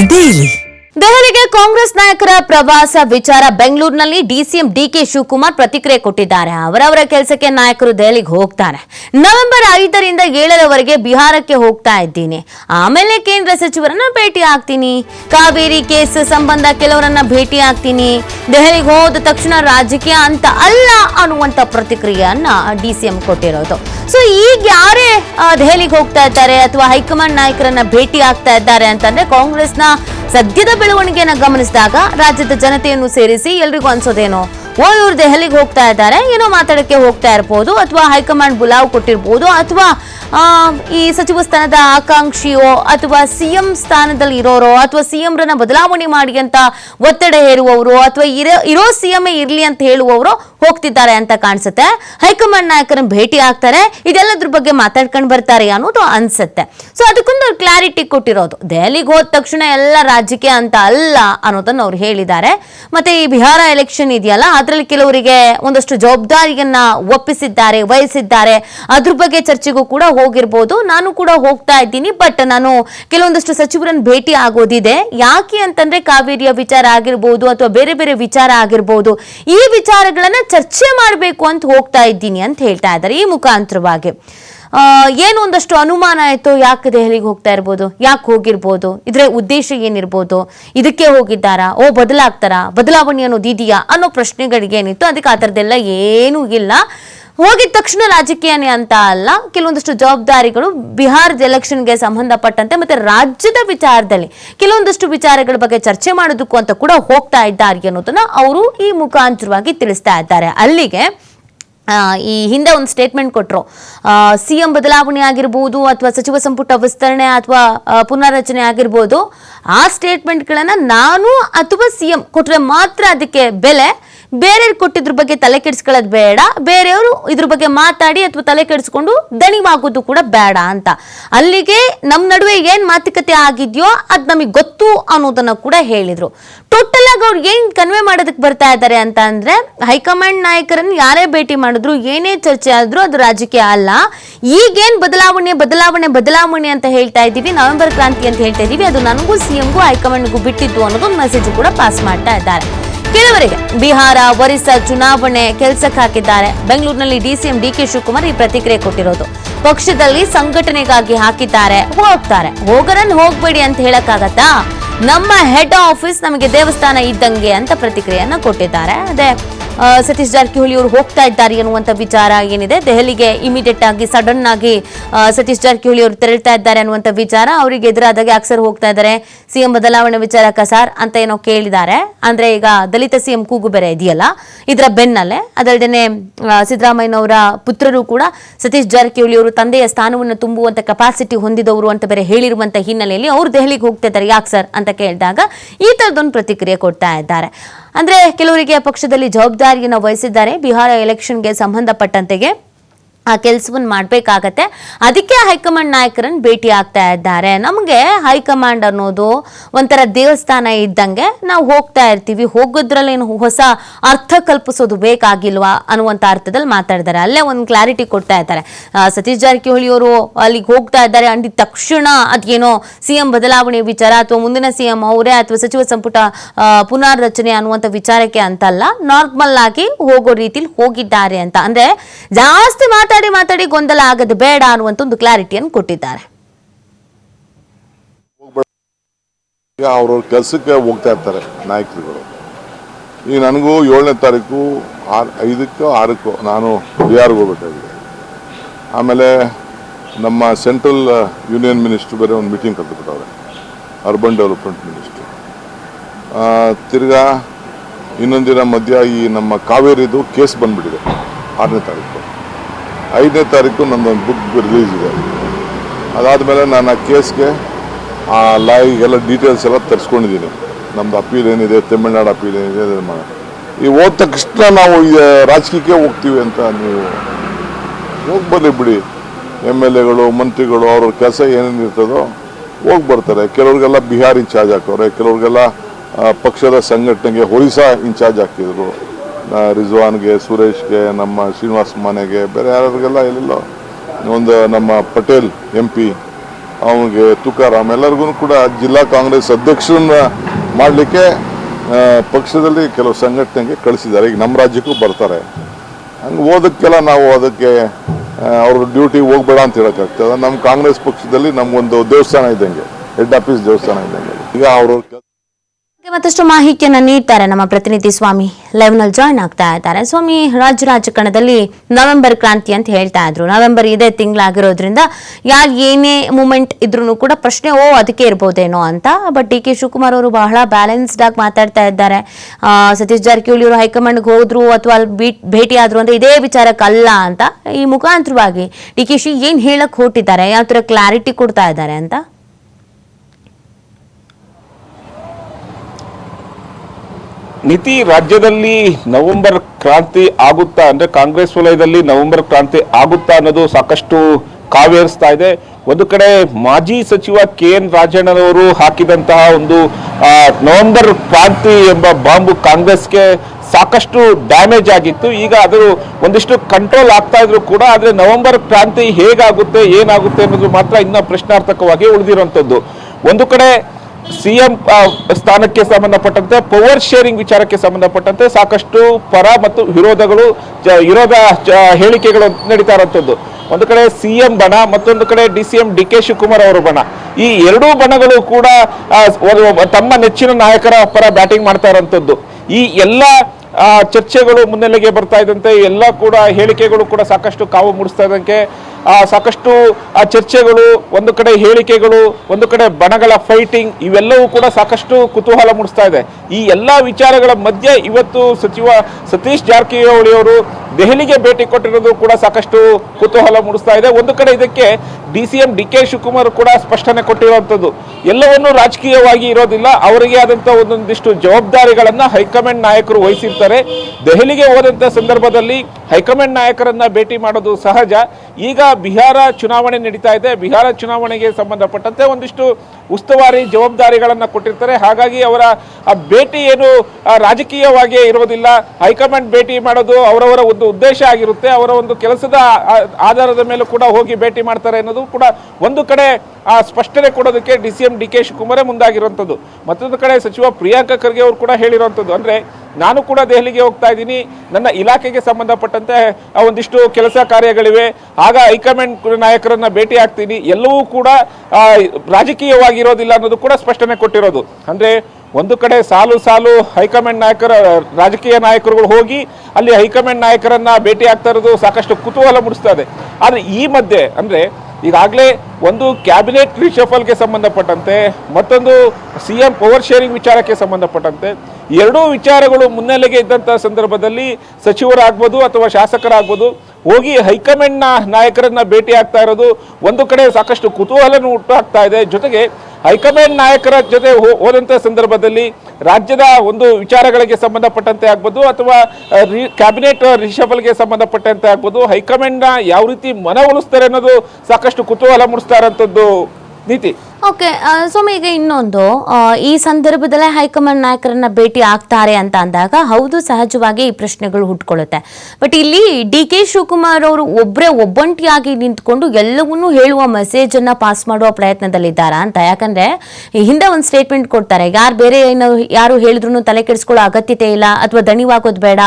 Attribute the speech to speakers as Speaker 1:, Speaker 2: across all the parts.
Speaker 1: daily.
Speaker 2: ದೆಹಲಿಗೆ ಕಾಂಗ್ರೆಸ್ ನಾಯಕರ ಪ್ರವಾಸ ವಿಚಾರ ಬೆಂಗಳೂರಿನಲ್ಲಿ ಡಿಸಿಎಂ ಡಿಕೆ ಶಿವಕುಮಾರ್ ಪ್ರತಿಕ್ರಿಯೆ ಕೊಟ್ಟಿದ್ದಾರೆ. ಅವರವರ ಕೆಲಸಕ್ಕೆ ನಾಯಕರು ದೆಹಲಿಗೆ ಹೋಗ್ತಾರೆ. ನವೆಂಬರ್ ಐದರಿಂದ ಏಳರವರೆಗೆ ಬಿಹಾರಕ್ಕೆ ಹೋಗ್ತಾ ಇದ್ದೀನಿ. ಆಮೇಲೆ ಕೇಂದ್ರ ಸಚಿವರನ್ನ ಭೇಟಿ ಆಗ್ತೀನಿ. ಕಾವೇರಿ ಕೇಸ್ ಸಂಬಂಧ ಕೆಲವರನ್ನ ಭೇಟಿ ಆಗ್ತೀನಿ. ದೆಹಲಿಗೆ ಹೋದ ತಕ್ಷಣ ರಾಜಕೀಯ ಅಂತ ಅಲ್ಲ ಅನ್ನುವಂತ ಪ್ರತಿಕ್ರಿಯೆಯನ್ನ ಡಿಸಿಎಂ ಕೊಟ್ಟಿರೋದು. ಸೊ ಈಗ ಯಾರೇ ದೆಹಲಿಗೆ ಹೋಗ್ತಾ ಇದ್ದಾರೆ ಅಥವಾ ಹೈಕಮಾಂಡ್ ನಾಯಕರನ್ನ ಭೇಟಿ ಆಗ್ತಾ ಇದ್ದಾರೆ ಅಂತಂದ್ರೆ ಕಾಂಗ್ರೆಸ್ನ ಸದ್ಯದ ಬೆಳವಣಿಗೆಯನ್ನ ಗಮನಿಸಿದಾಗ ರಾಜ್ಯದ ಜನತೆಯನ್ನು ಸೇರಿಸಿ ಎಲ್ರಿಗೂ ಅನ್ಸೋದೇನೋ? ಓ ಇವ್ರು ದೆಹಲಿಗೆ ಹೋಗ್ತಾ ಇದ್ದಾರೆ, ಏನೋ ಮಾತಾಡಕ್ಕೆ ಹೋಗ್ತಾ ಇರ್ಬೋದು ಅಥವಾ ಹೈಕಮಾಂಡ್ ಬುಲಾವ್ ಕೊಟ್ಟಿರ್ಬೋದು ಅಥವಾ ಈ ಸಚಿವ ಸ್ಥಾನದ ಆಕಾಂಕ್ಷಿಯೋ ಅಥವಾ ಸಿಎಂ ಸ್ಥಾನದಲ್ಲಿ ಇರೋರೋ ಅಥವಾ ಸಿಎಂ ರನ್ನ ಬದಲಾವಣೆ ಮಾಡಿ ಅಂತ ಒತ್ತಡ ಹೇರುವವರು ಅಥವಾ ಇರೋ ಇರೋ ಸಿಎಂ ಇರ್ಲಿ ಅಂತ ಹೇಳುವವರು ಹೋಗ್ತಿದ್ದಾರೆ ಅಂತ ಕಾಣಿಸುತ್ತೆ. ಹೈಕಮಾಂಡ್ ನಾಯಕರನ್ನು ಭೇಟಿ ಆಗ್ತಾರೆ. ಇದೆಲ್ಲದ್ರ ಬಗ್ಗೆ ಮಾತಾಡ್ಕೊಂಡು ಬರ್ತಾರೆ ಅನ್ನೋದು ಅನ್ಸುತ್ತೆ. ಸೊ ಅದಕ್ಕೊಂದು ಕ್ಲಾರಿಟಿ ಕೊಟ್ಟಿರೋದು. ದೆಹಲಿಗೆ ಹೋದ ತಕ್ಷಣ ಎಲ್ಲ ರಾಜಕೀಯ ಅಂತ ಅಲ್ಲ ಅನ್ನೋದನ್ನ ಅವ್ರು ಹೇಳಿದ್ದಾರೆ. ಮತ್ತೆ ಈ ಬಿಹಾರ ಎಲೆಕ್ಷನ್ ಇದೆಯಲ್ಲ, ಅದರಲ್ಲಿ ಕೆಲವರಿಗೆ ಒಂದಷ್ಟು ಜವಾಬ್ದಾರಿಯನ್ನ ಒಪ್ಪಿಸಿದ್ದಾರೆ, ವಹಿಸಿದ್ದಾರೆ. ಅದ್ರ ಬಗ್ಗೆ ಚರ್ಚೆಗೂ ಕೂಡ ಹೋಗಿರ್ಬೋದು. ನಾನು ಕೂಡ ಹೋಗ್ತಾ ಇದ್ದೀನಿ ಬಟ್ ನಾನು ಕೆಲವೊಂದಷ್ಟು ಸಚಿವರನ್ನು ಭೇಟಿ ಆಗೋದಿದೆ. ಯಾಕೆ ಅಂತಂದ್ರೆ ಕಾವೇರಿಯ ವಿಚಾರ ಆಗಿರ್ಬೋದು ಅಥವಾ ಬೇರೆ ಬೇರೆ ವಿಚಾರ ಆಗಿರ್ಬೋದು. ಈ ವಿಚಾರಗಳನ್ನ ಚರ್ಚೆ ಮಾಡಬೇಕು ಅಂತ ಹೋಗ್ತಾ ಇದ್ದೀನಿ ಅಂತ ಹೇಳ್ತಾ ಇದ್ದಾರೆ ಈ ಮುಖಾಂತರವಾಗಿ. ಏನು ಒಂದಷ್ಟು ಅನುಮಾನ ಆಯ್ತು? ಯಾಕೆ ದೆಹಲಿಗೆ ಹೋಗ್ತಾ ಇರ್ಬೋದು? ಯಾಕೆ ಹೋಗಿರ್ಬೋದು? ಇದರ ಉದ್ದೇಶ ಏನಿರ್ಬೋದು? ಇದಕ್ಕೆ ಹೋಗಿದ್ದಾರಾ? ಓ, ಬದಲಾಗ್ತಾರಾ? ಬದಲಾವಣೆ ಅನ್ನೋದು ಇದೆಯಾ ಅನ್ನೋ ಪ್ರಶ್ನೆಗಳಿಗೆ ಏನಿತ್ತು ಅದಕ್ಕೆ ಆ ಥರದ್ದೆಲ್ಲ ಏನೂ ಇಲ್ಲ. ಹೋಗಿದ ತಕ್ಷಣ ರಾಜಕೀಯನೇ ಅಂತ ಅಲ್ಲ, ಕೆಲವೊಂದಷ್ಟು ಜವಾಬ್ದಾರಿಗಳು ಬಿಹಾರದ ಎಲೆಕ್ಷನ್ಗೆ ಸಂಬಂಧಪಟ್ಟಂತೆ ಮತ್ತೆ ರಾಜ್ಯದ ವಿಚಾರದಲ್ಲಿ ಕೆಲವೊಂದಷ್ಟು ವಿಚಾರಗಳ ಬಗ್ಗೆ ಚರ್ಚೆ ಮಾಡೋದಕ್ಕೂ ಅಂತ ಕೂಡ ಹೋಗ್ತಾ ಇದ್ದಾರೆ ಅನ್ನೋದನ್ನ ಅವರು ಈ ಮುಖಾಂತರವಾಗಿ ತಿಳಿಸ್ತಾ ಇದ್ದಾರೆ. ಅಲ್ಲಿಗೆ ಈ ಹಿಂದೆ ಒಂದು ಸ್ಟೇಟ್ಮೆಂಟ್ ಕೊಟ್ಟರು ಸಿ ಎಂ ಬದಲಾವಣೆ ಆಗಿರ್ಬೋದು ಅಥವಾ ಸಚಿವ ಸಂಪುಟ ವಿಸ್ತರಣೆ ಅಥವಾ ಪುನಾರಚನೆ ಆಗಿರ್ಬೋದು, ಆ ಸ್ಟೇಟ್ಮೆಂಟ್ಗಳನ್ನು ನಾನು ಅಥವಾ ಸಿ ಎಂ ಕೊಟ್ಟರೆ ಮಾತ್ರ ಅದಕ್ಕೆ ಬೆಲೆ ಬೇರೆಯವ್ರು ಕೊಟ್ಟಿದ್ರ ಬಗ್ಗೆ ತಲೆ ಕೆಡಿಸ್ಕೊಳ್ಳೋದು ಬೇಡ, ಬೇರೆಯವರು ಇದ್ರ ಬಗ್ಗೆ ಮಾತಾಡಿ ಅಥವಾ ತಲೆ ಕೆಡಿಸ್ಕೊಂಡು ದಣಿವಾಗೋದು ಕೂಡ ಬೇಡ ಅಂತ. ಅಲ್ಲಿಗೆ ನಮ್ಮ ನಡುವೆ ಏನು ಮಾತುಕತೆ ಆಗಿದೆಯೋ ಅದು ನಮಗೆ ಗೊತ್ತು ಅನ್ನೋದನ್ನ ಕೂಡ ಹೇಳಿದರು. ಟೋಟಲ್ ಆಗಿ ಅವ್ರು ಏನು ಕನ್ವೆ ಮಾಡೋದಕ್ಕೆ ಬರ್ತಾ ಇದ್ದಾರೆ ಅಂತ ಅಂದರೆ, ಹೈಕಮಾಂಡ್ ನಾಯಕರನ್ನು ಯಾರೇ ಭೇಟಿ ಮಾಡಿದ್ರು, ಏನೇ ಚರ್ಚೆ ಆದರೂ ಅದು ರಾಜಕೀಯ ಅಲ್ಲ. ಈಗೇನು ಬದಲಾವಣೆ ಬದಲಾವಣೆ ಬದಲಾವಣೆ ಅಂತ ಹೇಳ್ತಾ ಇದ್ದೀವಿ, ನವೆಂಬರ್ ಕ್ರಾಂತಿ ಅಂತ ಹೇಳ್ತಾ ಇದ್ದೀವಿ, ಅದು ನನಗೂ ಸಿ ಎಂಗೂ ಹೈಕಮಾಂಡ್ಗೂ ಬಿಟ್ಟಿದ್ದು ಅನ್ನೋದು ಮೆಸೇಜ್ ಕೂಡ ಪಾಸ್ ಮಾಡ್ತಾ ಇದ್ದಾರೆ. ಕೆಲವರಿಗೆ ಬಿಹಾರ, ಒರಿಸ್ಸಾ ಚುನಾವಣೆ ಕೆಲಸಕ್ಕೆ ಹಾಕಿದ್ದಾರೆ. ಬೆಂಗಳೂರಿನಲ್ಲಿ ಡಿಸಿಎಂ ಡಿಕೆ ಶಿವಕುಮಾರ್ ಈ ಪ್ರತಿಕ್ರಿಯೆ ಕೊಟ್ಟಿರೋದು. ಪಕ್ಷದಲ್ಲಿ ಸಂಘಟನೆಗಾಗಿ ಹಾಕಿದ್ದಾರೆ. ಹೋಗ್ತಾರೆ ಹೋಗರನ್ ಹೋಗ್ಬೇಡಿ ಅಂತ ಹೇಳಕ್ಕಾಗತ್ತಾ? ನಮ್ಮ ಹೆಡ್ ಆಫೀಸ್ ನಮಗೆ ದೇವಸ್ಥಾನ ಇದ್ದಂಗೆ ಅಂತ ಪ್ರತಿಕ್ರಿಯೆಯನ್ನ ಕೊಟ್ಟಿದ್ದಾರೆ. ಅದೇ. ಸತೀಶ್ ಜಾರಕಿಹೊಳಿ ಅವರು ಹೋಗ್ತಾ ಇದ್ದಾರೆ ಅನ್ನುವಂಥ ವಿಚಾರ ಏನಿದೆ? ದೆಹಲಿಗೆ ಇಮಿಡಿಯೇಟ್ ಆಗಿ ಸಡನ್ ಆಗಿ ಸತೀಶ್ ಜಾರಕಿಹೊಳಿ ಅವರು ತೆರಳ್ತಾ ಇದ್ದಾರೆ ಅನ್ನುವಂಥ ವಿಚಾರ. ಅವರಿಗೆ ಎದುರಾದಾಗ ಅಕ್ಸರ್ ಹೋಗ್ತಾ ಇದ್ದಾರೆ. ಸಿಎಂ ಬದಲಾವಣೆ ವಿಚಾರ ಕಸಾರ್ ಅಂತ ಏನೋ ಕೇಳಿದ್ದಾರೆ. ಅಂದ್ರೆ ಈಗ ದಲಿತ ಸಿಎಂ ಕೂಗು ಬೇರೆ ಇದೆಯಲ್ಲ, ಇದರ ಬೆನ್ನಲ್ಲೇ ಅದಲ್ಲದೆ ಸಿದ್ದರಾಮಯ್ಯನವರ ಪುತ್ರರು ಕೂಡ ಸತೀಶ್ ಜಾರಕಿಹೊಳಿ ಅವರು ತಂದೆಯ ಸ್ಥಾನವನ್ನು ತುಂಬುವಂತ ಕೆಪಾಸಿಟಿ ಹೊಂದಿದವರು ಅಂತ ಬೇರೆ ಹೇಳಿರುವಂತ ಹಿನ್ನೆಲೆಯಲ್ಲಿ ಅವರು ದೆಹಲಿಗೆ ಹೋಗ್ತಾ ಇದ್ದಾರೆ, ಯಾಕೆ ಸರ್ ಅಂತ ಕೇಳಿದಾಗ, ಈ ತರದೊಂದು ಪ್ರತಿಕ್ರಿಯೆ ಕೊಡ್ತಾ ಇದ್ದಾರೆ. ಅಂದ್ರೆ ಕೆಲವರಿಗೆ ಪಕ್ಷದಲ್ಲಿ ಜವಾಬ್ದಾರಿಯನ್ನು ವಹಿಸಿದ್ದಾರೆ. ಬಿಹಾರ ಎಲೆಕ್ಷನ್ಗೆ ಸಂಬಂಧಪಟ್ಟಂತೆಗೆ ಆ ಕೆಲಸವನ್ನು ಮಾಡಬೇಕಾಗತ್ತೆ. ಅದಕ್ಕೆ ಹೈಕಮಾಂಡ್ ನಾಯಕರನ್ನು ಭೇಟಿ ಆಗ್ತಾ ಇದ್ದಾರೆ. ನಮಗೆ ಹೈಕಮಾಂಡ್ ಅನ್ನೋದು ಒಂಥರ ದೇವಸ್ಥಾನ ಇದ್ದಂಗೆ ನಾವು ಹೋಗ್ತಾ ಇರ್ತೀವಿ. ಹೋಗೋದ್ರಲ್ಲೇನು ಹೊಸ ಅರ್ಥ ಕಲ್ಪಿಸೋದು ಬೇಕಾಗಿಲ್ವಾ ಅನ್ನುವಂಥ ಅರ್ಥದಲ್ಲಿ ಮಾತಾಡಿದ್ದಾರೆ ಅಲ್ಲೇ ಒಂದು ಕ್ಲಾರಿಟಿ ಕೊಡ್ತಾ ಇದ್ದಾರೆ. ಸತೀಶ್ ಜಾರಕಿಹೊಳಿ ಅವರು ಅಲ್ಲಿಗೆ ಹೋಗ್ತಾ ಇದ್ದಾರೆ. ಅಂದಿದ ತಕ್ಷಣ ಅದೇನೋ ಸಿ ಎಂ ಬದಲಾವಣೆ ವಿಚಾರ ಅಥವಾ ಮುಂದಿನ ಸಿ ಎಂ ಅವರೇ ಅಥವಾ ಸಚಿವ ಸಂಪುಟ ಪುನರ್ರಚನೆ ಅನ್ನುವಂಥ ವಿಚಾರಕ್ಕೆ ಅಂತಲ್ಲ ನಾರ್ಮಲ್ ಆಗಿ ಹೋಗೋ ರೀತಿಲಿ ಹೋಗಿದ್ದಾರೆ ಅಂತ. ಅಂದ್ರೆ ಜಾಸ್ತಿ ಮಾತಾಡಿ ಮಾತಾಡಿ ಗೊಂದಲ ಆಗದು ಬೇಡ ಅನ್ನುವಂತ ಒಂದು ಕ್ಲಾರಿಟಿಯನ್ನು ಕೊಟ್ಟಿದ್ದಾರೆ.
Speaker 3: ಅವ್ರವ್ರ ಕೆಲಸಕ್ಕೆ ಹೋಗ್ತಾ ಇರ್ತಾರೆ ನಾಯಕರುಗಳು. ಈಗ ನನಗೂ ಏಳನೇ ತಾರೀಕು ಆರು ಐದಕ್ಕೋ ಆರಕ್ಕೋ ನಾನು ಬಿಹಾರ್ಗೆ ಹೋಗ್ಬೇಕಾಗಿದೆ. ಆಮೇಲೆ ನಮ್ಮ ಸೆಂಟ್ರಲ್ ಯೂನಿಯನ್ ಮಿನಿಸ್ಟ್ರು ಬೇರೆ ಒಂದು ಮೀಟಿಂಗ್ ಕರೆದುಬಿಟ್ಟವ್ರೆ, ಅರ್ಬನ್ ಡೆವಲಪ್ಮೆಂಟ್ ಮಿನಿಸ್ಟ್ರು. ತಿರ್ಗಾ ಇನ್ನೊಂದಿನ ಮಧ್ಯ ಈ ನಮ್ಮ ಕಾವೇರಿದು ಕೇಸ್ ಬಂದ್ಬಿಟ್ಟಿದೆ ಆರನೇ ತಾರೀಕು. ಐದನೇ ತಾರೀಕು ನನ್ನೊಂದು ಬುಕ್ ರಿಲೀಸ್ ಇದೆ. ಅದಾದಮೇಲೆ ನಾನು ಆ ಕೇಸ್ಗೆ, ಆ ಲಾಯಿಗೆಲ್ಲ ಡೀಟೇಲ್ಸ್ ಎಲ್ಲ ತರಿಸ್ಕೊಂಡಿದ್ದೀನಿ. ನಮ್ದು ಅಪೀಲ್ ಏನಿದೆ, ತಮಿಳ್ನಾಡು ಅಪೀಲ್ ಏನಿದೆ, ಅದನ್ನು ಮಾಡಿ. ಈ ಹೋದ ತಕ್ಷಣ ನಾವು ರಾಜಕೀಯಕ್ಕೆ ಹೋಗ್ತೀವಿ ಅಂತ ನೀವು ಹೋಗಿ ಬರಲಿ ಬಿಡಿ. ಎಂ ಎಲ್ ಎಗಳು, ಮಂತ್ರಿಗಳು, ಅವ್ರ ಕೆಲಸ ಏನೇನು ಇರ್ತದೋ ಹೋಗಿ ಬರ್ತಾರೆ ಕೆಲವ್ರಿಗೆಲ್ಲ ಬಿಹಾರ್ ಇನ್ಚಾರ್ಜ್ ಹಾಕೋರೆ, ಕೆಲವ್ರಿಗೆಲ್ಲ ಪಕ್ಷದ ಸಂಘಟನೆಗೆ ಒರಿಸ್ಸಾ ಇನ್ಚಾರ್ಜ್ ಹಾಕಿದ್ರು. ರಿಜ್ವಾನ್ಗೆ, ಸುರೇಶ್ಗೆ, ನಮ್ಮ ಶ್ರೀನಿವಾಸ್ ಮನೆಗೆ, ಬೇರೆ ಯಾರಿಗೆಲ್ಲ ಎಲ್ಲೆಲ್ಲೋ ಒಂದು ನಮ್ಮ ಪಟೇಲ್ ಎಂ ಪಿ, ಅವನಿಗೆ ತುಕಾರಾಮ್, ಎಲ್ಲರಿಗೂ ಕೂಡ ಜಿಲ್ಲಾ ಕಾಂಗ್ರೆಸ್ ಅಧ್ಯಕ್ಷರನ್ನ ಮಾಡಲಿಕ್ಕೆ ಪಕ್ಷದಲ್ಲಿ ಕೆಲವು ಸಂಘಟನೆಗೆ ಕಳಿಸಿದ್ದಾರೆ. ಈಗ ನಮ್ಮ ರಾಜ್ಯಕ್ಕೂ ಬರ್ತಾರೆ. ಹಂಗೆ ಓದಕ್ಕೆಲ್ಲ ನಾವು ಅದಕ್ಕೆ ಅವ್ರ ಡ್ಯೂಟಿಗೆ ಹೋಗ್ಬೇಡ ಅಂತ ಹೇಳೋಕ್ಕಾಗ್ತದೆ. ನಮ್ಮ ಕಾಂಗ್ರೆಸ್ ಪಕ್ಷದಲ್ಲಿ ನಮಗೊಂದು ದೇವಸ್ಥಾನ ಇದ್ದಂಗೆ, ಹೆಡ್ ಆಫೀಸ್ ದೇವಸ್ಥಾನ ಇದ್ದಂಗೆ. ಈಗ
Speaker 2: ಅವರು ಮತ್ತಷ್ಟು ಮಾಹಿತಿಯನ್ನು ನೀಡ್ತಾರೆ ನಮ್ಮ ಪ್ರತಿನಿಧಿ ಸ್ವಾಮಿ ಲೈವ್ನಲ್ಲಿ ಜಾಯ್ನ್ ಆಗ್ತಾ ಇದ್ದಾರೆ. ಸ್ವಾಮಿ, ರಾಜ್ಯ ರಾಜಕಾರಣದಲ್ಲಿ ನವೆಂಬರ್ ಕ್ರಾಂತಿ ಅಂತ ಹೇಳ್ತಾ ಇದ್ರು. ನವೆಂಬರ್ ಇದೇ ತಿಂಗಳಾಗಿರೋದ್ರಿಂದ ಯಾರು ಏನೇ ಮೂಮೆಂಟ್ ಇದ್ರೂ ಕೂಡ ಪ್ರಶ್ನೆ, ಓ, ಅದಕ್ಕೆ ಇರ್ಬೋದೇನೋ ಅಂತ. ಬಟ್ ಡಿ ಕೆ ಶಿವಕುಮಾರ್ ಅವರು ಬಹಳ ಬ್ಯಾಲೆನ್ಸ್ಡ್ ಆಗಿ ಮಾತಾಡ್ತಾ ಇದ್ದಾರೆ. ಸತೀಶ್ ಜಾರಕಿಹೊಳಿ ಅವರು ಹೈಕಮಾಂಡ್ಗೆ ಹೋದ್ರು ಅಥವಾ ಅಲ್ಲಿ ಬೀಟ್ ಭೇಟಿ ಆದ್ರು ಅಂದ್ರೆ ಇದೇ ವಿಚಾರಕ್ಕಲ್ಲ ಅಂತ ಈ ಮುಖಾಂತರವಾಗಿ ಡಿ ಕೆ ಶಿ ಏನ್ ಹೇಳಕ್ ಹೊರಟಿದ್ದಾರೆ ಯಾವ ತರ ಕ್ಲಾರಿಟಿ ಕೊಡ್ತಾ ಇದ್ದಾರೆ ಅಂತ?
Speaker 1: ನಿತಿ ರಾಜ್ಯದಲ್ಲಿ ನವೆಂಬರ್ ಕ್ರಾಂತಿ ಆಗುತ್ತಾ ಅಂದ್ರೆ ಕಾಂಗ್ರೆಸ್ ವಲಯದಲ್ಲಿ ನವೆಂಬರ್ ಕ್ರಾಂತಿ ಆಗುತ್ತಾ ಅನ್ನೋದು ಸಾಕಷ್ಟು ಕಾವೇರಿಸ್ತಾ ಇದೆ. ಒಂದು ಕಡೆ ಮಾಜಿ ಸಚಿವ ಕೆ ಎನ್ ರಾಜಣ್ಣನವರು ಹಾಕಿದಂತಹ ಒಂದು ನವೆಂಬರ್ ಕ್ರಾಂತಿ ಎಂಬ ಬಾಂಬು ಕಾಂಗ್ರೆಸ್ಗೆ ಸಾಕಷ್ಟು ಡ್ಯಾಮೇಜ್ ಆಗಿತ್ತು. ಈಗ ಅದು ಒಂದಿಷ್ಟು ಕಂಟ್ರೋಲ್ ಆಗ್ತಾ ಇದ್ರು ಕೂಡ, ಆದ್ರೆ ನವೆಂಬರ್ ಕ್ರಾಂತಿ ಹೇಗಾಗುತ್ತೆ, ಏನಾಗುತ್ತೆ ಅನ್ನೋದು ಮಾತ್ರ ಇನ್ನೂ ಪ್ರಶ್ನಾರ್ಥಕವಾಗಿ ಉಳಿದಿರುವಂಥದ್ದು. ಒಂದು ಕಡೆ ಸಿಎಂ ಸ್ಥಾನಕ್ಕೆ ಸಂಬಂಧಪಟ್ಟಂತೆ ಪವರ್ ಶೇರಿಂಗ್ ವಿಚಾರಕ್ಕೆ ಸಂಬಂಧಪಟ್ಟಂತೆ ಸಾಕಷ್ಟು ಪರ ಮತ್ತು ವಿರೋಧಗಳು ವಿರೋಧ ಹೇಳಿಕೆಗಳು ನಡೀತಾ ಇರುವಂತದ್ದು. ಒಂದು ಕಡೆ ಸಿಎಂ ಬಣ, ಮತ್ತೊಂದು ಕಡೆ D C M D K Shivakumar ಅವರು ಬಣ. ಈ ಎರಡೂ ಬಣಗಳು ಕೂಡ ತಮ್ಮ ನೆಚ್ಚಿನ ನಾಯಕರ ಪರ ಬ್ಯಾಟಿಂಗ್ ಮಾಡ್ತಾ ಇರುವಂತದ್ದು. ಈ ಎಲ್ಲ ಚರ್ಚೆಗಳು ಮುನ್ನೆಲೆಗೆ ಬರ್ತಾ ಇದ್ದಂತೆ, ಎಲ್ಲ ಕೂಡ ಹೇಳಿಕೆಗಳು ಕೂಡ ಸಾಕಷ್ಟು ಕಾವು ಮೂಡಿಸ್ತಾ ಇದ್ದಂಗೆ ಸಾಕಷ್ಟು ಆ ಚರ್ಚೆಗಳು, ಒಂದು ಕಡೆ ಹೇಳಿಕೆಗಳು, ಒಂದು ಕಡೆ ಬಣಗಳ ಫೈಟಿಂಗ್ ಇವೆಲ್ಲವೂ ಕೂಡ ಸಾಕಷ್ಟು ಕುತೂಹಲ ಮೂಡಿಸ್ತಾ ಇದೆ. ಈ ಎಲ್ಲ ವಿಚಾರಗಳ ಮಧ್ಯೆ ಇವತ್ತು ಸಚಿವ ಸತೀಶ್ ಜಾರಕಿಹೊಳಿ ಅವರು ದೆಹಲಿಗೆ ಭೇಟಿ ಕೊಟ್ಟಿರೋದು ಕೂಡ ಸಾಕಷ್ಟು ಕುತೂಹಲ ಮೂಡಿಸ್ತಾ ಇದೆ. ಒಂದು ಕಡೆ ಇದಕ್ಕೆ D C M D K Shivakumar ಕೂಡ ಸ್ಪಷ್ಟನೆ ಕೊಟ್ಟಿರುವಂಥದ್ದು. ಎಲ್ಲವನ್ನೂ ರಾಜಕೀಯವಾಗಿ ಇರೋದಿಲ್ಲ. ಅವರಿಗೆ ಆದಂಥ ಒಂದೊಂದಿಷ್ಟು ಜವಾಬ್ದಾರಿಗಳನ್ನು ಹೈಕಮಾಂಡ್ ನಾಯಕರು ವಹಿಸಿರ್ತಾರೆ. ದೆಹಲಿಗೆ ಹೋದಂಥ ಸಂದರ್ಭದಲ್ಲಿ ಹೈಕಮಾಂಡ್ ನಾಯಕರನ್ನ ಭೇಟಿ ಮಾಡೋದು ಸಹಜ. ಈಗ ಬಿಹಾರ ಚುನಾವಣೆ ನಡೀತಾ ಇದೆ. ಬಿಹಾರ ಚುನಾವಣೆಗೆ ಸಂಬಂಧಪಟ್ಟಂತೆ ಒಂದಿಷ್ಟು ಉಸ್ತುವಾರಿ ಜವಾಬ್ದಾರಿಗಳನ್ನು ಕೊಟ್ಟಿರ್ತಾರೆ. ಹಾಗಾಗಿ ಅವರ ಆ ಭೇಟಿ ಏನು ರಾಜಕೀಯವಾಗಿಯೇ ಇರೋದಿಲ್ಲ. ಹೈಕಮಾಂಡ್ ಭೇಟಿ ಮಾಡೋದು ಅವರವರ ಒಂದು ಉದ್ದೇಶ ಆಗಿರುತ್ತೆ. ಅವರ ಒಂದು ಕೆಲಸದ ಆಧಾರದ ಮೇಲೆ ಕೂಡ ಹೋಗಿ ಭೇಟಿ ಮಾಡ್ತಾರೆ ಅನ್ನೋದು ಕೂಡ ಒಂದು ಕಡೆ ಆ ಸ್ಪಷ್ಟನೆ ಕೊಡೋದಕ್ಕೆ D C M D K ಶಿವಕುಮಾರೇ ಮುಂದಾಗಿರುವಂಥದ್ದು. ಮತ್ತೊಂದು ಕಡೆ ಸಚಿವ ಪ್ರಿಯಾಂಕ ಖರ್ಗೆ ಅವರು ಕೂಡ ಹೇಳಿರುವಂಥದ್ದು. ಅಂದರೆ ನಾನು ಕೂಡ ದೆಹಲಿಗೆ ಹೋಗ್ತಾ ಇದ್ದೀನಿ. ನನ್ನ ಇಲಾಖೆಗೆ ಸಂಬಂಧಪಟ್ಟಂತೆ ಒಂದಿಷ್ಟು ಕೆಲಸ ಕಾರ್ಯಗಳಿವೆ. ಆಗ ಹೈಕಮಾಂಡ್ ನಾಯಕರನ್ನ ಭೇಟಿ ಆಗ್ತೀನಿ. ಎಲ್ಲವೂ ಕೂಡ ರಾಜಕೀಯವಾಗಿರೋದಿಲ್ಲ ಅನ್ನೋದು ಕೂಡ ಸ್ಪಷ್ಟನೆ ಕೊಟ್ಟಿರೋದು. ಅಂದರೆ ಒಂದು ಕಡೆ ಸಾಲು ಸಾಲು ಹೈಕಮಾಂಡ್ ನಾಯಕರ, ರಾಜಕೀಯ ನಾಯಕರುಗಳು ಹೋಗಿ ಅಲ್ಲಿ ಹೈಕಮಾಂಡ್ ನಾಯಕರನ್ನ ಭೇಟಿ ಆಗ್ತಾ ಇರೋದು ಸಾಕಷ್ಟು ಕುತೂಹಲ ಮೂಡಿಸ್ತಾ ಇದೆ. ಆದರೆ ಈ ಮಧ್ಯೆ, ಅಂದ್ರೆ ಈಗಾಗಲೇ ಒಂದು ಕ್ಯಾಬಿನೆಟ್ ರಿಷಫಲ್ಗೆ ಸಂಬಂಧಪಟ್ಟಂತೆ, ಮತ್ತೊಂದು ಸಿ ಎಂ ಪವರ್ ಶೇರಿಂಗ್ ವಿಚಾರಕ್ಕೆ ಸಂಬಂಧಪಟ್ಟಂತೆ, ಎರಡೂ ವಿಚಾರಗಳು ಮುನ್ನೆಲೆಗೆ ಇದ್ದಂಥ ಸಂದರ್ಭದಲ್ಲಿ ಸಚಿವರಾಗ್ಬೋದು ಅಥವಾ ಶಾಸಕರಾಗ್ಬೋದು ಹೋಗಿ ಹೈಕಮಾಂಡ್ನ ನಾಯಕರನ್ನ ಭೇಟಿ ಆಗ್ತಾ ಇರೋದು ಒಂದು ಕಡೆ ಸಾಕಷ್ಟು ಕುತೂಹಲನ ಹಾಕ್ತಾ ಇದೆ. ಜೊತೆಗೆ ಹೈಕಮಾಂಡ್ ನಾಯಕರ ಜೊತೆ ಹೋದಂಥ ಸಂದರ್ಭದಲ್ಲಿ ರಾಜ್ಯದ ಒಂದು ವಿಚಾರಗಳಿಗೆ ಸಂಬಂಧಪಟ್ಟಂತೆ ಆಗ್ಬೋದು ಅಥವಾ ರಿ- ಕ್ಯಾಬಿನೆಟ್ ರಿಷಫಲ್ಗೆ ಸಂಬಂಧಪಟ್ಟಂತೆ ಆಗ್ಬೋದು ಹೈಕಮಾಂಡ್ನ ಯಾವ ರೀತಿ ಮನವೊಲಿಸ್ತಾರೆ ಅನ್ನೋದು ಸಾಕಷ್ಟು ಕುತೂಹಲ ಮೂಡಿಸ್ತಾ ಇರೋಂಥದ್ದು ನೀತಿ.
Speaker 2: ಓಕೆ ಸ್ವಾಮಿ, ಈಗ ಇನ್ನೊಂದು. ಈ ಸಂದರ್ಭದಲ್ಲೇ ಹೈಕಮಾಂಡ್ ನಾಯಕರನ್ನ ಭೇಟಿ ಆಗ್ತಾರೆ ಅಂತ ಅಂದಾಗ ಹೌದು, ಸಹಜವಾಗಿ ಈ ಪ್ರಶ್ನೆಗಳು ಹುಟ್ಕೊಳ್ಳುತ್ತೆ. ಬಟ್ ಇಲ್ಲಿ ಡಿ ಕೆ ಶಿವಕುಮಾರ್ ಅವರು ಒಬ್ಬರೇ ಒಬ್ಬಂಟಿಯಾಗಿ ನಿಂತ್ಕೊಂಡು ಎಲ್ಲವನ್ನೂ ಹೇಳುವ ಮೆಸೇಜ್ ಅನ್ನ ಪಾಸ್ ಮಾಡುವ ಪ್ರಯತ್ನದಲ್ಲಿದ್ದಾರಾ ಅಂತ. ಯಾಕಂದ್ರೆ ಹಿಂದೆ ಒಂದು ಸ್ಟೇಟ್ಮೆಂಟ್ ಕೊಡ್ತಾರೆ, ಯಾರು ಬೇರೆ ಏನೋ ಯಾರು ಹೇಳಿದ್ರು ತಲೆ ಕೆಡಿಸ್ಕೊಳ್ಳೋ ಅಗತ್ಯತೆ ಇಲ್ಲ ಅಥವಾ ದಣಿವಾಗೋದು ಬೇಡ.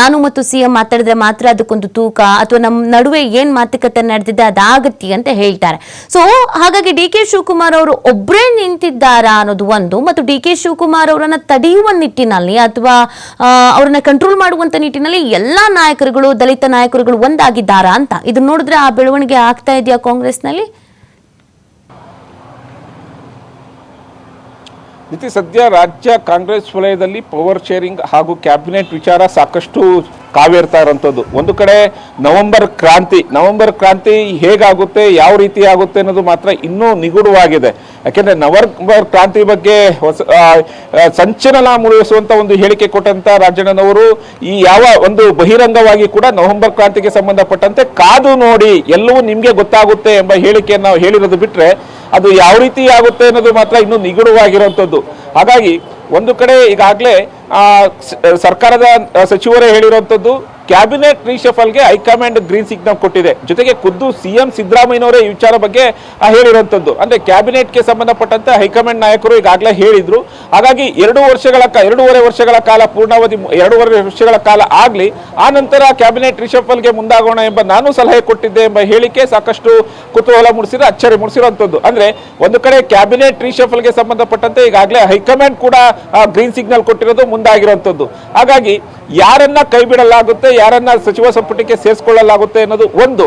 Speaker 2: ನಾನು ಮತ್ತು ಸಿ ಎಂ ಮಾತಾಡಿದ್ರೆ ಮಾತ್ರ ಅದಕ್ಕೊಂದು ತೂಕ ಅಥವಾ ನಮ್ಮ ನಡುವೆ ಏನ್ ಮಾತುಕತೆ ನಡೆದಿದೆ ಅದಾಗತ್ತಿ ಅಂತ ಹೇಳ್ತಾರೆ. ಸೊ ಹಾಗಾಗಿ ಡಿ ಕೆ ಶಿವಕುಮಾರ್ ಅವರು ಒಬ್ಬರೇ ನಿಂತಿದ್ದಾರಾ ಅನ್ನೋದು ಒಂದು. ಮತ್ತು ಡಿ ಕೆ ಶಿವಕುಮಾರ್ ಅವರನ್ನ ತಡೆಯುವ ನಿಟ್ಟಿನಲ್ಲಿ ಅಥವಾ ಅವರನ್ನ ಕಂಟ್ರೋಲ್ ಮಾಡುವಂತ ನಿಟ್ಟಿನಲ್ಲಿ ಎಲ್ಲಾ ನಾಯಕರುಗಳು, ದಲಿತ ನಾಯಕರುಗಳು ಒಂದಾಗಿದ್ದಾರಾ ಅಂತ. ಇದನ್ನ ನೋಡಿದ್ರೆ ಆ ಬೆಳವಣಿಗೆ ಆಗ್ತಾ ಇದೆಯಾ ಕಾಂಗ್ರೆಸ್ನಲ್ಲಿ?
Speaker 1: ಸದ್ಯ ರಾಜ್ಯ ಕಾಂಗ್ರೆಸ್ ವಲಯದಲ್ಲಿ ಪವರ್ ಶೇರಿಂಗ್ ಹಾಗೂ ಕ್ಯಾಬಿನೆಟ್ ವಿಚಾರ ಸಾಕಷ್ಟು ಕಾವೇರ್ತಾ ಇರೋಂಥದ್ದು ಒಂದು ಕಡೆ ನವೆಂಬರ್ ಕ್ರಾಂತಿ ನವೆಂಬರ್ ಕ್ರಾಂತಿ ಹೇಗಾಗುತ್ತೆ, ಯಾವ ರೀತಿ ಆಗುತ್ತೆ ಅನ್ನೋದು ಮಾತ್ರ ಇನ್ನೂ ನಿಗೂಢವಾಗಿದೆ. ಯಾಕೆಂದ್ರೆ ನವೆಂಬರ್ ಕ್ರಾಂತಿ ಬಗ್ಗೆ ಹೊಸ ಸಂಚಲನ ಮೂಡಿಸುವಂತ ಒಂದು ಹೇಳಿಕೆ ಕೊಟ್ಟಂತ ರಾಜಣ್ಣನವರು ಈ ಯಾವ ಒಂದು ಬಹಿರಂಗವಾಗಿ ಕೂಡ ನವೆಂಬರ್ ಕ್ರಾಂತಿಗೆ ಸಂಬಂಧಪಟ್ಟಂತೆ ಕಾದು ನೋಡಿ ಎಲ್ಲವೂ ನಿಮ್ಗೆ ಗೊತ್ತಾಗುತ್ತೆ ಎಂಬ ಹೇಳಿಕೆಯನ್ನು ಹೇಳಿರೋದು ಬಿಟ್ರೆ ಅದು ಯಾವ ರೀತಿ ಆಗುತ್ತೆ ಅನ್ನೋದು ಮಾತ್ರ ಇನ್ನೂ ನಿಗೂಢವಾಗಿರುವಂಥದ್ದು ಹಾಗಾಗಿ ಒಂದು ಕಡೆ ಈಗಾಗಲೇ ಸರ್ಕಾರದ ಸಚಿವರೇ ಹೇಳಿರುವಂಥದ್ದು ಕ್ಯಾಬಿನೆಟ್ ರೀಶಫಲ್ಗೆ ಹೈಕಮಾಂಡ್ ಗ್ರೀನ್ ಸಿಗ್ನಲ್ ಕೊಟ್ಟಿದೆ. ಜೊತೆಗೆ ಖುದ್ದು ಸಿಎಂ ಸಿದ್ದರಾಮಯ್ಯನವರೇ ಈ ವಿಚಾರ ಬಗ್ಗೆ ಆ, ಹೇಳಿರುವಂತದ್ದು. ಅಂದ್ರೆ ಕ್ಯಾಬಿನೆಟ್ಗೆ ಸಂಬಂಧಪಟ್ಟಂತೆ ಹೈಕಮಾಂಡ್ ನಾಯಕರು ಈಗಾಗಲೇ ಹೇಳಿದ್ರು. ಹಾಗಾಗಿ ಎರಡು ವರ್ಷಗಳ ಎರಡೂವರೆ ವರ್ಷಗಳ ಕಾಲ ಪೂರ್ಣಾವಧಿ ಎರಡೂವರೆ ವರ್ಷಗಳ ಕಾಲ ಆಗಲಿ ಆ ನಂತರ ಕ್ಯಾಬಿನೆಟ್ ರಿಷಫಲ್ಗೆ ಮುಂದಾಗೋಣ ಎಂಬ ನಾನು ಸಲಹೆ ಕೊಟ್ಟಿದ್ದೆ ಎಂಬ ಹೇಳಿಕೆ ಸಾಕಷ್ಟು ಕುತೂಹಲ ಮೂಡಿಸಿದ ಅಚ್ಚರಿ ಮೂಡಿಸಿರುವಂಥದ್ದು ಅಂದ್ರೆ ಒಂದು ಕಡೆ ಕ್ಯಾಬಿನೆಟ್ ರಿಷಫಲ್ಗೆ ಸಂಬಂಧಪಟ್ಟಂತೆ ಈಗಾಗಲೇ ಹೈಕಮಾಂಡ್ ಕೂಡ ಗ್ರೀನ್ ಸಿಗ್ನಲ್ ಕೊಟ್ಟಿರೋದು ಮುಂದಾಗಿರುವಂತದ್ದು. ಹಾಗಾಗಿ ಯಾರನ್ನ ಕೈ ಬಿಡಲಾಗುತ್ತೆ, ಯಾರನ್ನ ಸಚಿವ ಸಂಪುಟಕ್ಕೆ ಸೇರಿಸ್ಕೊಳ್ಳಲಾಗುತ್ತೆ ಅನ್ನೋದು ಒಂದು.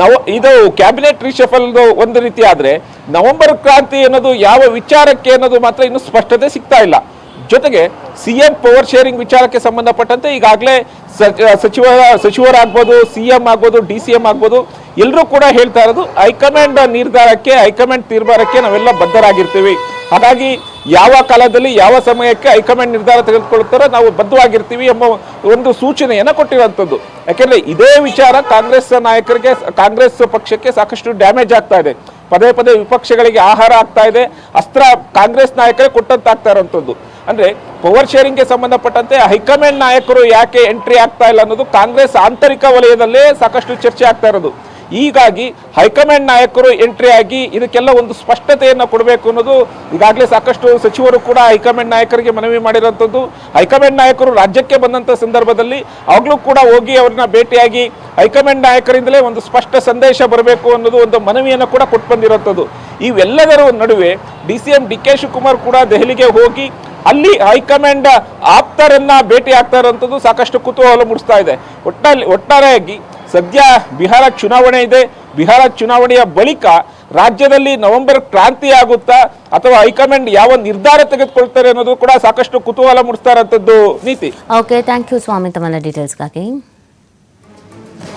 Speaker 1: ನವ ಇದು ಕ್ಯಾಬಿನೆಟ್ ರಿಷಫಲ್ ಒಂದು ರೀತಿ ಆದ್ರೆ ನವೆಂಬರ್ ಕ್ರಾಂತಿ ಅನ್ನೋದು ಯಾವ ವಿಚಾರಕ್ಕೆ ಅನ್ನೋದು ಮಾತ್ರ ಇನ್ನು ಸ್ಪಷ್ಟತೆ ಸಿಗ್ತಾ ಇಲ್ಲ. ಜೊತೆಗೆ ಸಿ ಎಂ ಪವರ್ ಶೇರಿಂಗ್ ವಿಚಾರಕ್ಕೆ ಸಂಬಂಧಪಟ್ಟಂತೆ ಈಗಾಗಲೇ ಸಚಿವ, ಸಚಿವರಾಗ್ಬೋದು, ಸಿ ಎಂ ಆಗ್ಬೋದು, ಡಿ ಸಿ ಎಂ ಆಗ್ಬೋದು ಎಲ್ಲರೂ ಕೂಡ ಹೇಳ್ತಾ ಇರೋದು ಹೈಕಮಾಂಡ್ ನಿರ್ಧಾರಕ್ಕೆ, ಹೈಕಮಾಂಡ್ ತೀರ್ಮಾನಕ್ಕೆ ನಾವೆಲ್ಲ ಬದ್ಧರಾಗಿರ್ತೀವಿ. ಹಾಗಾಗಿ ಯಾವ ಕಾಲದಲ್ಲಿ ಯಾವ ಸಮಯಕ್ಕೆ ಹೈಕಮಾಂಡ್ ನಿರ್ಧಾರ ತೆಗೆದುಕೊಳ್ಳುತ್ತಾರೋ ನಾವು ಬದ್ಧವಾಗಿರ್ತೀವಿ ಎಂಬ ಒಂದು ಸೂಚನೆಯನ್ನು ಕೊಟ್ಟಿರುವಂಥದ್ದು. ಯಾಕೆಂದರೆ ಇದೇ ವಿಚಾರ ಕಾಂಗ್ರೆಸ್ ನಾಯಕರಿಗೆ, ಕಾಂಗ್ರೆಸ್ ಪಕ್ಷಕ್ಕೆ ಸಾಕಷ್ಟು ಡ್ಯಾಮೇಜ್ ಆಗ್ತಾ ಇದೆ. ಪದೇ ಪದೇ ವಿಪಕ್ಷಗಳಿಗೆ ಆಹಾರ ಆಗ್ತಾ ಇದೆ, ಅಸ್ತ್ರ ಕಾಂಗ್ರೆಸ್ ನಾಯಕರೇ ಕೊಟ್ಟಂತಾಗ್ತಾ ಇರೋಂಥದ್ದು ಅಂದ್ರೆ ಪವರ್ ಶೇರಿಂಗ್ಗೆ ಸಂಬಂಧಪಟ್ಟಂತೆ ಹೈಕಮಾಂಡ್ ನಾಯಕರು ಯಾಕೆ ಎಂಟ್ರಿ ಆಗ್ತಾ ಇಲ್ಲ ಅನ್ನೋದು ಕಾಂಗ್ರೆಸ್ ಆಂತರಿಕ ವಲಯದಲ್ಲೇ ಸಾಕಷ್ಟು ಚರ್ಚೆ ಆಗ್ತಾ ಇರೋದು. ಹೀಗಾಗಿ ಹೈಕಮಾಂಡ್ ನಾಯಕರು ಎಂಟ್ರಿ ಆಗಿ ಇದಕ್ಕೆಲ್ಲ ಒಂದು ಸ್ಪಷ್ಟತೆಯನ್ನು ಕೊಡಬೇಕು ಅನ್ನೋದು ಈಗಾಗಲೇ ಸಾಕಷ್ಟು ಸಚಿವರು ಕೂಡ ಹೈಕಮಾಂಡ್ ನಾಯಕರಿಗೆ ಮನವಿ ಮಾಡಿರುವಂಥದ್ದು. ಹೈಕಮಾಂಡ್ ನಾಯಕರು ರಾಜ್ಯಕ್ಕೆ ಬಂದಂಥ ಸಂದರ್ಭದಲ್ಲಿ ಆಗಲೂ ಕೂಡ ಹೋಗಿ ಅವ್ರನ್ನ ಭೇಟಿಯಾಗಿ ಹೈಕಮಾಂಡ್ ನಾಯಕರಿಂದಲೇ ಒಂದು ಸ್ಪಷ್ಟ ಸಂದೇಶ ಬರಬೇಕು ಅನ್ನೋದು ಒಂದು ಮನವಿಯನ್ನು ಕೂಡ ಕೊಟ್ಟು ಬಂದಿರುವಂಥದ್ದು. ಇವೆಲ್ಲದರ ನಡುವೆ D C M D K Shivakumar ಕೂಡ ದೆಹಲಿಗೆ ಹೋಗಿ ಅಲ್ಲಿ ಹೈಕಮಾಂಡ್ ಆಪ್ತರನ್ನ ಭೇಟಿ ಆಗ್ತಾ ಇರುವಂಥದ್ದು ಸಾಕಷ್ಟು ಕುತೂಹಲ ಮೂಡಿಸ್ತಾ ಇದೆ. ಒಟ್ಟಲ್ಲಿ ಒಟ್ಟಾರೆಯಾಗಿ ಸದ್ಯ ಬಿಹಾರ ಚುನಾವಣೆ ಇದೆ. ಬಿಹಾರ ಚುನಾವಣೆಯ ಬಳಿಕ ರಾಜ್ಯದಲ್ಲಿ ನವೆಂಬರ್ ಕ್ರಾಂತಿ ಆಗುತ್ತಾ ಅಥವಾ ಹೈಕಮಾಂಡ್ ಯಾವ ನಿರ್ಧಾರ ತೆಗೆದುಕೊಳ್ತಾರೆ ಅನ್ನೋದು ಕೂಡ ಸಾಕಷ್ಟು ಕುತೂಹಲ ಮೂಡಿಸ್ತಾ ಇರೋಂಥದ್ದು ನೀತಿ.
Speaker 2: ಓಕೆ ಥ್ಯಾಂಕ್ ಯು ಸ್ವಾಮಿ ತಮ್ಮ ಡೀಟೇಲ್ಸ್ಗಾಗಿ